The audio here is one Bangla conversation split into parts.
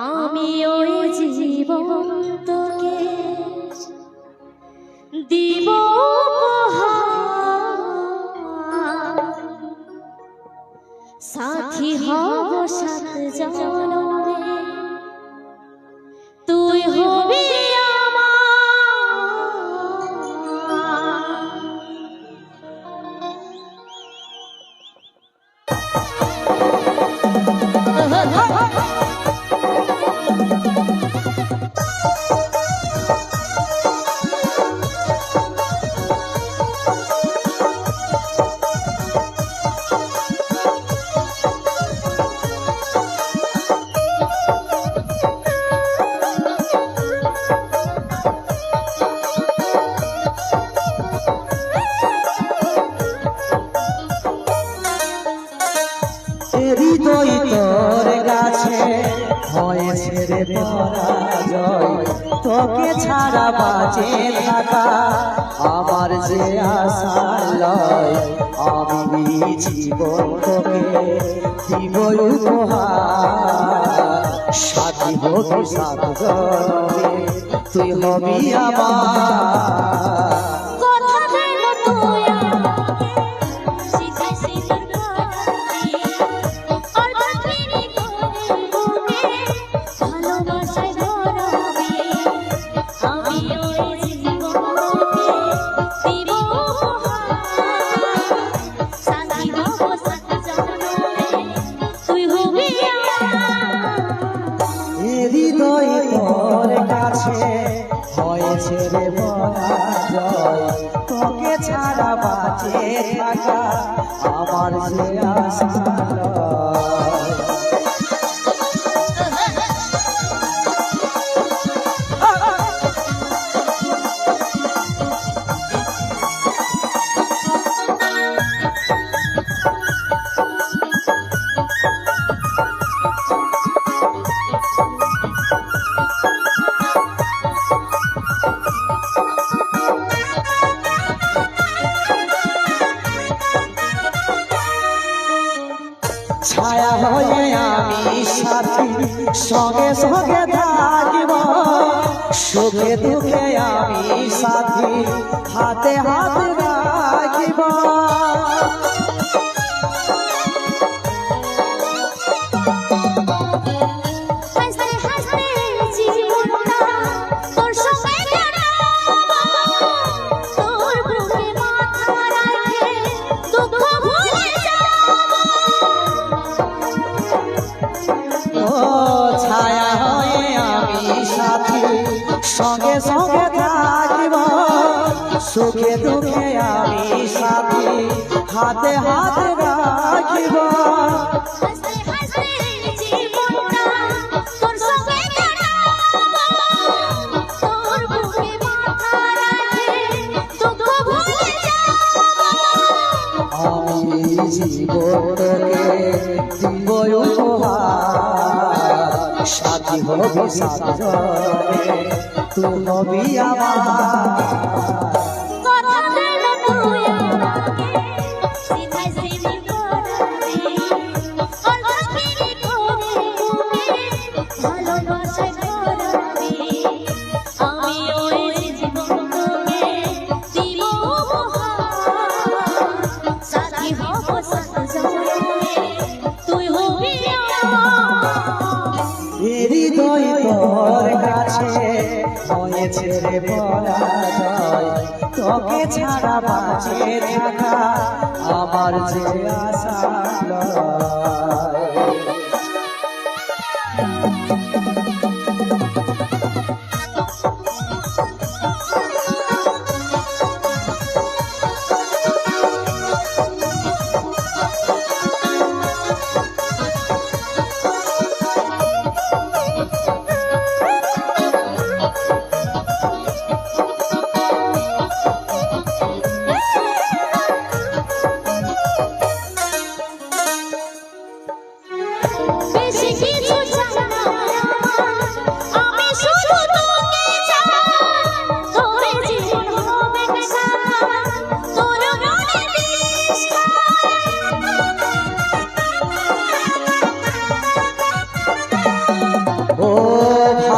আমি ওই জীবন্তকে দিব সাথী হব সাত জনমে। রে পরাজয়, তোকে ছাড়া বাঁচে থাকা। আমার যে আশা লয় জীবন তোকে দিব সাথী হবি সাথ তুই হবি আমার। তোর ছায়া হয়ে আমি সাথী। সঙ্গে সঙ্গে থাকিব। সুখে দুঃখে আমি সাথী। হাতে হাত ও ছায়া হয়ে আমি সাথী। সঙ্গে সঙ্গে থাকিব সুখে দুঃখে আমি সাথী। হাতে হাত রাখিব। হাসতে হাসতে সাথী হলো তুই হবি আমার হৃদয় তোর কাছে হয়েছে রে পরাজয়। তোকে ছাড়া বাঁচে থাকা আমার যে আশা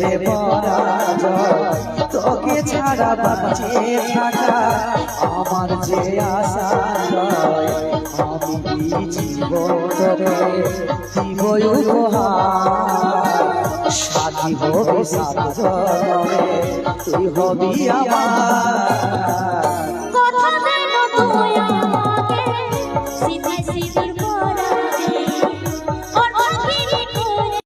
রে পরাজয়। তোকে ছাড়া বাঁচে থাকা আমার যে আশা সাথী হবি সাথ তুই হবি আমার।